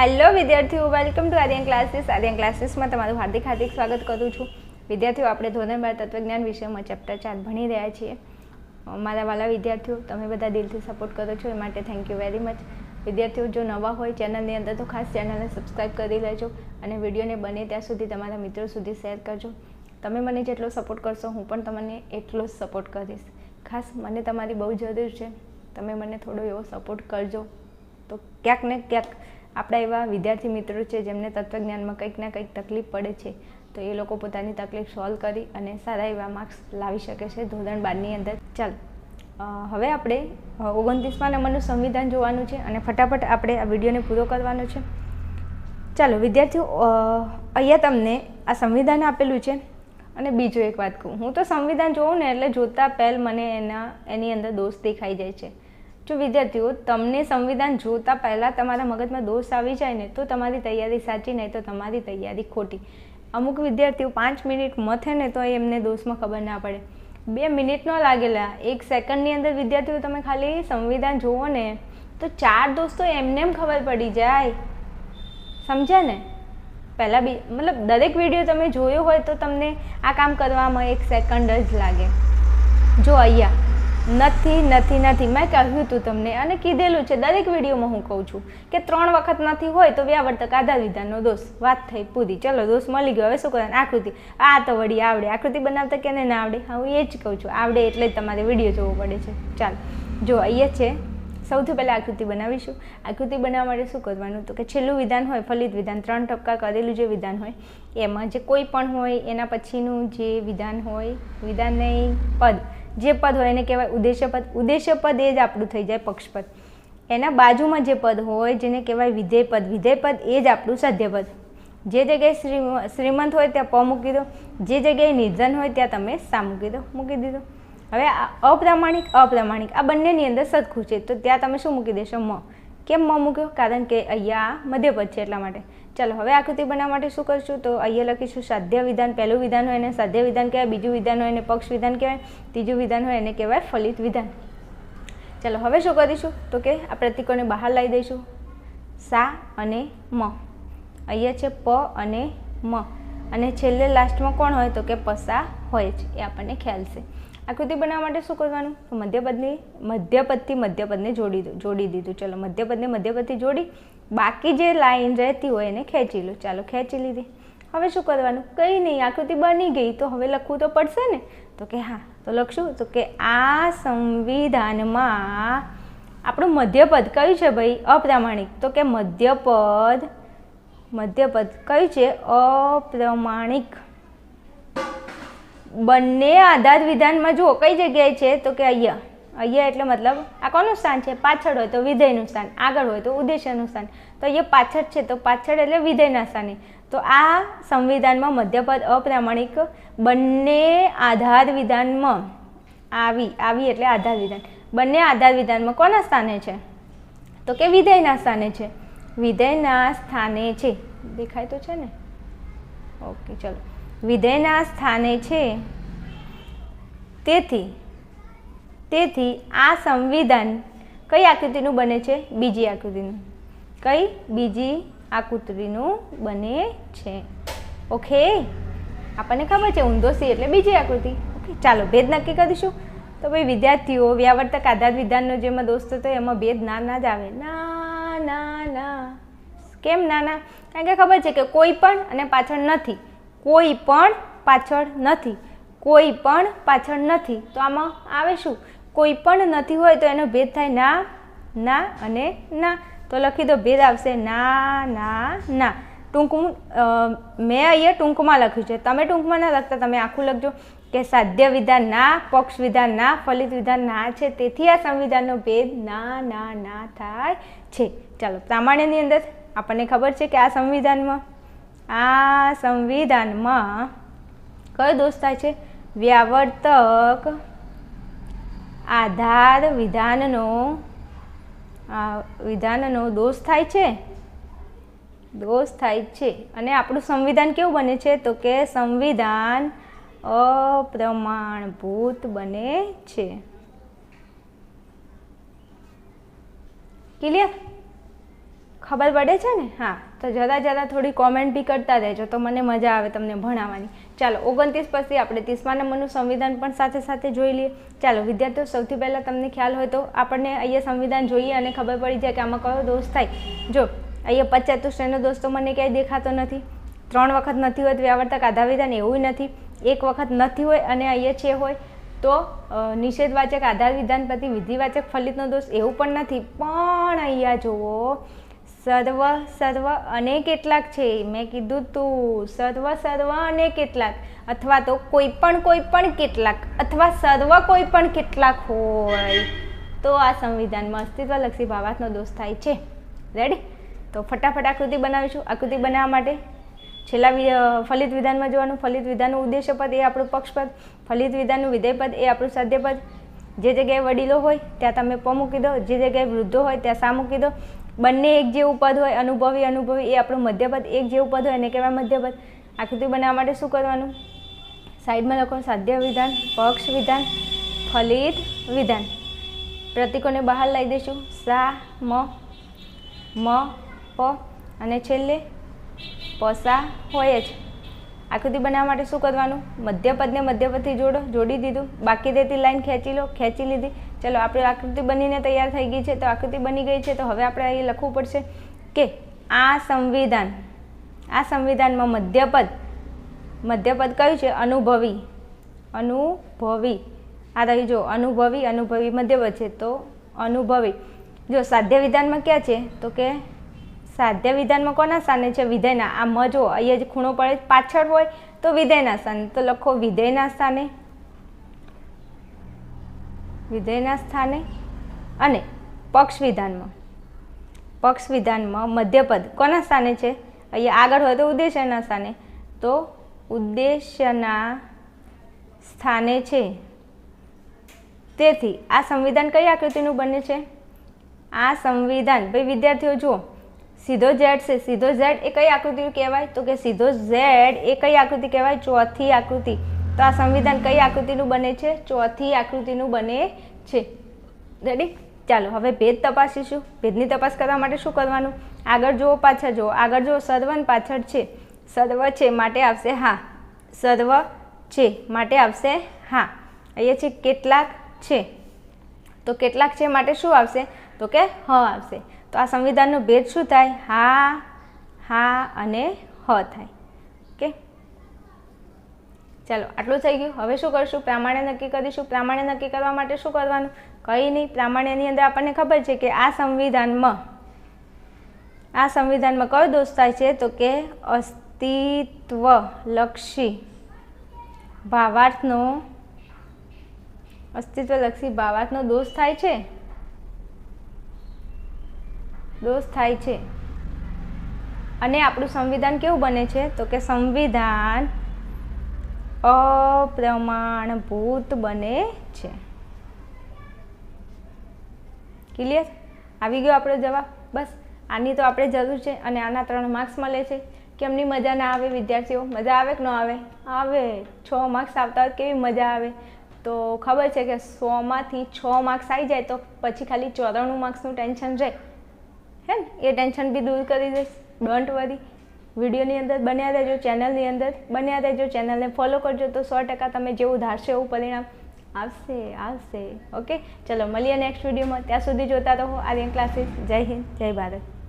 Hello વિદ્યાર્થીઓ. Welcome to Aryan classes Aryan ક્લાસીસમાં તમારું હાર્દિક હાર્દિક સ્વાગત કરું છું. વિદ્યાર્થીઓ, આપણે ધોરણ બાર તત્વજ્ઞાન વિષયમાં ચેપ્ટર ચાર ભણી રહ્યા છીએ. મારા વાલા વિદ્યાર્થીઓ, તમે બધા દિલથી સપોર્ટ કરો છો. એ માટે થેન્ક યુ વેરી મચ વિદ્યાર્થીઓ, જો નવા હોય ચેનલની અંદર, તો ખાસ ચેનલને સબસ્ક્રાઈબ કરી લેજો અને વિડીયોને બને ત્યાં સુધી તમારા મિત્રો સુધી શેર કરજો. તમે મને જેટલો સપોર્ટ કરશો, હું પણ તમને એટલો જ સપોર્ટ કરીશ. ખાસ મને તમારી બહુ જરૂર છે. તમે મને થોડો એવો સપોર્ટ કરજો. તો ક્યાંક ને ક્યાંક આપણા એવા વિદ્યાર્થી મિત્રો છે જેમને તત્વજ્ઞાનમાં કંઈક ના કંઈક તકલીફ પડે છે, તો એ લોકો પોતાની તકલીફ સોલ્વ કરી અને સારા એવા માર્ક્સ લાવી શકે છે ધોરણ બારની અંદર. ચાલ હવે આપણે ઓગણત્રીસમાં નંબરનું સંવિધાન જોવાનું છે અને ફટાફટ આપણે આ વિડીયોને પૂરો કરવાનો છે. ચાલો, વિદ્યાર્થીઓ અહીંયા તમને આ સંવિધાન આપેલું છે અને બીજું એક વાત કહું. હું તો સંવિધાન જોઉં ને એટલે જોતાં પહેલ મને એના, એની અંદર દોષ દેખાઈ જાય છે. જો વિદ્યાર્થીઓ, તમને સંવિધાન જોતાં પહેલાં તમારા મગજમાં દોષ આવી જાય ને તો તમારી તૈયારી સાચી, નહીં તો તમારી તૈયારી ખોટી. અમુક વિદ્યાર્થીઓ પાંચ મિનિટ મથે ને તો એમને દોષમાં ખબર ના પડે. બે મિનિટ ન લાગેલા, એક સેકન્ડની અંદર વિદ્યાર્થીઓ તમે ખાલી સંવિધાન જુઓ ને, તો ચાર દોસ્તો એમને એમ ખબર પડી જાય. સમજ્યા ને? પહેલાં બી, મતલબ દરેક વીડિયો તમે જોયો હોય તો તમને આ કામ કરવામાં એક સેકન્ડ જ લાગે. જો અહીંયા નથી નથી નથી. મેં કહ્યું હતું તમને અને કીધેલું છે. દરેક વિડીયોમાં હું કહું છું કે ત્રણ વખત નથી હોય તો વ્યાવર્તક આધાર વિધાનનો દોષ. વાત થઈ પૂરી. ચલો, દોષ મળી ગયો. હવે શું કરવાનું? આકૃતિ. આ તો વળી આવડે. આકૃતિ બનાવતા કેને ના આવડે? હા, હું એ જ કહું છું. આવડે એટલે જ તમારે વીડિયો જોવો પડે છે. ચાલ. જો, અહીંયા છે. સૌથી પહેલાં આકૃતિ બનાવીશું. આકૃતિ બનાવવા માટે શું કરવાનું? તો કે છેલ્લું વિધાન હોય, ફલિત વિધાન, ત્રણ ટપકા કરેલું જે વિધાન હોય, એમાં જે કોઈ પણ હોય, એના પછીનું જે વિધાન હોય વિધાન નહીં પદ. જે પદ હોય, એને કહેવાય ઉદ્દેશ્ય પદ. ઉદ્દેશ્ય પદ એ જ આપણું થઈ જાય પક્ષપદ. એના બાજુમાં જે પદ હોય, જેને કહેવાય વિધેય પદ. વિધેય પદ એ જ આપણું સાધ્ય જે જગ્યાએ શ્રી શ્રીમંત હોય, ત્યાં પ મૂકી દો. જે જગ્યાએ નિર્ધન હોય, ત્યાં તમે સા મૂકી દો. મૂકી દીધો. હવે આ અપ્રામાણિક અપ્રામાણિક આ બંનેની અંદર સરખું છે. તો ત્યાં તમે શું મૂકી દેશો? મ. કેમ મ મૂક્યો? કારણ કે અહીંયા મધ્યપદ છે એટલા માટે. ચાલો, હવે આકૃતિ બનાવવા માટે શું કરશું? તો અહીંયા લખીશું, સાધ્ય વિધાન. પહેલું વિધાન હોય એને સાધ્ય વિધાન કહેવાય, બીજું વિધાન હોય એને પક્ષ વિધાન કહેવાય, ત્રીજું વિધાન હોય એને કહેવાય ફલિત વિધાન. ચાલો, હવે શું કરીશું? તો કે આ પ્રતિકોને બહાર લાવી દઈશું. સા અને મ. અહીંયા છે પ અને મ. અને છેલ્લે લાસ્ટમાં કોણ હોય? તો કે પસા હોય છે એ આપણને ખ્યાલ છે. આકૃતિ બનાવવા માટે શું કરવાનું? તો મધ્યપદની, મધ્યપદથી મધ્યપદને જોડી દો, જોડી દીધું. ચલો, મધ્યપદને મધ્યપદથી જોડી, બાકી જે લાઈન રહેતી હોય એને ખેંચી લો. ચાલો, ખેંચી લીધી. હવે શું કરવાનું? કંઈ નહીં, આકૃતિ બની ગઈ. તો હવે લખવું તો પડશે ને? તો કે હા, તો લખશું. તો કે આ સંવિધાનમાં આપણું મધ્યપદ કયું છે ભાઈ? અપ્રામાણિક. તો કે મધ્યપદ મધ્યપદ કયું છે? અપ્રમાણિક. બંને આધાર વિધાનમાં જુઓ, કઈ જગ્યાએ છે? તો કે અહીંયા. અહીંયા એટલે મતલબ આ કોનું સ્થાન છે? પાછળ હોય તો વિધેયનું સ્થાન. આગળ હોય તો ઉદ્દેશ્યનું સ્થાન. તો અહીંયા પાછળ છે, તો પાછળ એટલે વિધેયના સ્થાને. તો આ સંવિધાનમાં મધ્યપદ અપ્રામાણિક બંને આધાર વિધાનમાં આવી આવી એટલે આધાર વિધાન. બંને આધાર વિધાનમાં કોના સ્થાને છે? તો કે વિધેયના સ્થાને છે. વિધેયના સ્થાને છે. દેખાય તો છે ને? ઓકે, ચલો. વિધેયના સ્થાને છે. તેથી તેથી આ સંવિધાન કઈ આકૃતિનું બને છે? બીજી આકૃતિનું. કઈ? બીજી આકૃતિનું બને છે. ઓકે? આપણને ખબર છે ઊંધો સી એટલે બીજી આકૃતિ. ઓકે, ચાલો ભેદ નક્કી કરીશું. તો ભાઈ, વિદ્યાર્થીઓ, વ્યાવર્તક આધાર વિધાનનો જેમાં દોસ્ત હતો, એમાં ભેદ ના ના જ આવે. ના ના કેમ ના ના? કારણ કે ખબર છે કે કોઈ પણ અને પાછળ નથી. કોઈ પણ પાછળ નથી. કોઈ પણ પાછળ નથી. તો આમાં આવે શું? કોઈ પણ નથી હોય તો એનો ભેદ થાય ના ના અને ના. તો લખી દો ભેદ આવશે ના ના ના. ટૂંકું મેં અહીંયા ટૂંકમાં લખ્યું છે. તમે ટૂંકમાં ના લખતા, તમે આખું લખજો કે સાધ્ય વિધાન ના, પક્ષ વિધાન ના, ફલિત વિધાન ના છે. તેથી આ સંવિધાનનો ભેદ ના ના ના થાય છે. ચાલો, પ્રામાણ્યની અંદર આપણને ખબર છે કે આ સંવિધાનમાં આ સંવિધાનમાં કયો દોષ થાય છે? વ્યાવર્તક આધાર વિધાનનો વિધાનનો દોષ થાય છે? દોષ થાય છે. અને આપણું સંવિધાન કેવું બને છે? તો કે સંવિધાન અપ્રમાણભૂત બને છે. ક્લિયર? ખબર પડે છે ને? હા. તો જરા જરા થોડી કોમેન્ટ બી કરતા રહેજો તો મને મજા આવે તમને ભણાવવાની. ચાલો, ઓગણત્રીસ પછી આપણે ત્રીસમા નંબરનું સંવિધાન પણ સાથે સાથે જોઈ લઈએ. ચાલો, વિદ્યાર્થીઓ, સૌથી પહેલાં તમને ખ્યાલ હોય તો આપણને અહીંયા સંવિધાન જોઈએ અને ખબર પડી જાય કે આમાં કયો દોષ થાય. જો, અહીંયા પચાસ શ્રેણીનો દોષ તો મને ક્યાંય દેખાતો નથી. ત્રણ વખત નથી હોય વ્યાવર્તક આધાર વિધાન એવું નથી. એક વખત નથી હોય અને અહીંયા છે હોય તો નિષેધવાચક આધાર વિધાન પ્રતિ વિધિવાચક ફલિતનો દોષ એવું પણ નથી. પણ અહીંયા જુઓ સર્વ સર્વ અને કેટલાક છે મેં કીધું તું સર્વ સર્વ અને કેટલાક. અથવા તો કોઈ પણ કોઈ પણ કેટલાક. અથવા સર્વ કોઈ પણ કેટલાક હોય. તો આ સંવિધાનમાં અસ્તિત્વલક્ષી ભાવાર્થનો દોષ થાય છે. રેડી તો ફટાફટ આકૃતિ બનાવીશું. આકૃતિ બનાવવા માટે છેલ્લા ફલિત વિધાનમાં જોવાનું. ફલિત વિધાનનું ઉદ્દેશ્ય એ આપણું પક્ષપદ. ફલિત વિધાનનું વિધેયપદ એ આપણું સાધ્યપદ. જે જગ્યાએ વડીલો હોય, ત્યાં તમે પ મૂકી દો. જે જગ્યાએ વૃદ્ધો હોય, ત્યાં સા મૂકી દો. બંને એક જેવું પદ હોય, અનુભવી અનુભવી, એ આપણું મધ્યપદ એક જેવું પદ હોય એને કહેવાય મધ્યપદ. આકૃતિ બનાવવા માટે શું કરવાનું? સાઈડમાં લખો સાધ્ય વિધાન, પક્ષ વિધાન, ફલિત વિધાન. પ્રતિકોને બહાર લઈ દઈશું સા, મ મ, પ અને છેલ્લે પસા હોય જ. આકૃતિ બનાવવા માટે શું કરવાનું? મધ્યપદને મધ્યપદથી જોડો, જોડી દીધું. બાકી રહેતી લાઈન ખેંચી લો, ખેંચી લીધી. ચલો, આપણે આકૃતિ બનીને તૈયાર થઈ ગઈ છે, તો આકૃતિ બની ગઈ છે, તો હવે આપણે અહીં લખવું પડશે કે આ સંવિધાન, આ સંવિધાનમાં મધ્યપદ મધ્યપદ કયું છે? અનુભવી અનુભવી. આ રહી જો, અનુભવી અનુભવી મધ્યપદ છે, તો અનુભવી. જો, સાધ્ય વિધાનમાં ક્યાં છે? તો કે સાધ્ય વિધાનમાં કોના સ્થાને છે? વિધેયના. આ મ જો અહીંયા જ ખૂણો પડે, પાછળ હોય, તો વિધેયના સ્થાને. તો લખો વિધેયના સ્થાને. વિધેયના સ્થાને અને પક્ષ વિધાનમાં. પક્ષ વિધાનમાં મધ્યપદ કોના સ્થાને છે? અહીંયા આગળ હોય તો ઉદ્દેશ્યના સ્થાને. તો ઉદ્દેશ્યના સ્થાને છે. તેથી આ સંવિધાન કઈ આકૃતિનું બને છે? આ સંવિધાન, ભાઈ વિદ્યાર્થીઓ, જુઓ. સીધો ઝેડ છે. સીધો ઝેડ એ કઈ આકૃતિ કહેવાય? તો કે સીધો ઝેડ એ કઈ આકૃતિ કહેવાય? ચોથી આકૃતિ. તો આ સંવિધાન કઈ આકૃતિનું બને છે? ચોથી આકૃતિનું બને છે. રેડી ચાલો, હવે ભેદ તપાસીશું. ભેદની તપાસ કરવા માટે શું કરવાનું? આગળ જુઓ પાછળ, જુઓ. આગળ જુઓ, સર્વન પાછળ છે. સર્વ છે, માટે આવશે હા. સર્વ છે, માટે આવશે હા. અહીંયા છે કેટલાક છે. તો કેટલાક છે, માટે શું આવશે? તો કે હ આવશે. તો આ સંવિધાનનો ભેદ શું થાય? હા હા અને હ થાય. ચાલો, આટલું થઈ ગયું. હવે શું કરશું? પ્રામાણ્ય નક્કી કરીશું. પ્રામાણ્ય નક્કી કરવા માટે શું કરવાનું? કંઈ નહીં, પ્રામાણ્યની અંદર આપણને ખબર છે કે આ સંવિધાનમાં આ સંવિધાનમાં કયો દોષ થાય છે? તો કે અસ્તિત્વલક્ષી ભાવાર્થનો અસ્તિત્વલક્ષી ભાવાર્થનો દોષ થાય છે? દોષ થાય છે. અને આપણું સંવિધાન કેવું બને છે? તો કે સંવિધાન અપ્રમાણભૂત બને છે. ક્લિયર આવી ગયો આપણો જવાબ? બસ, આની તો આપણે જરૂર છે અને આના ત્રણ માર્ક્સ મળે છે. કેમની મજા ના આવે વિદ્યાર્થીઓ? મજા આવે કે ન આવે? આવે. છ માર્ક્સ આવતા હોય કેવી મજા આવે? તો ખબર છે કે સોમાંથી છ માર્ક્સ આવી જાય તો પછી ખાલી ચોરાણું માર્ક્સનું ટેન્શન રહે. હે ને એ ટેન્શન બી દૂર કરી દઈશ. ડોન્ટ વરી વિડીયોની અંદર બન્યા રહેજો, ચેનલની અંદર બન્યા રહેજો, ચેનલને ફોલો કરજો તો સો ટકા તમે જેવું ધારશો એવું પરિણામ આવશે આવશે. ઓકે ચલો, મળીએ નેક્સ્ટ વિડીયોમાં. ત્યાં સુધી જોતા રહો. આર્યન ક્લાસીસ જય હિન્દ, જય ભારત.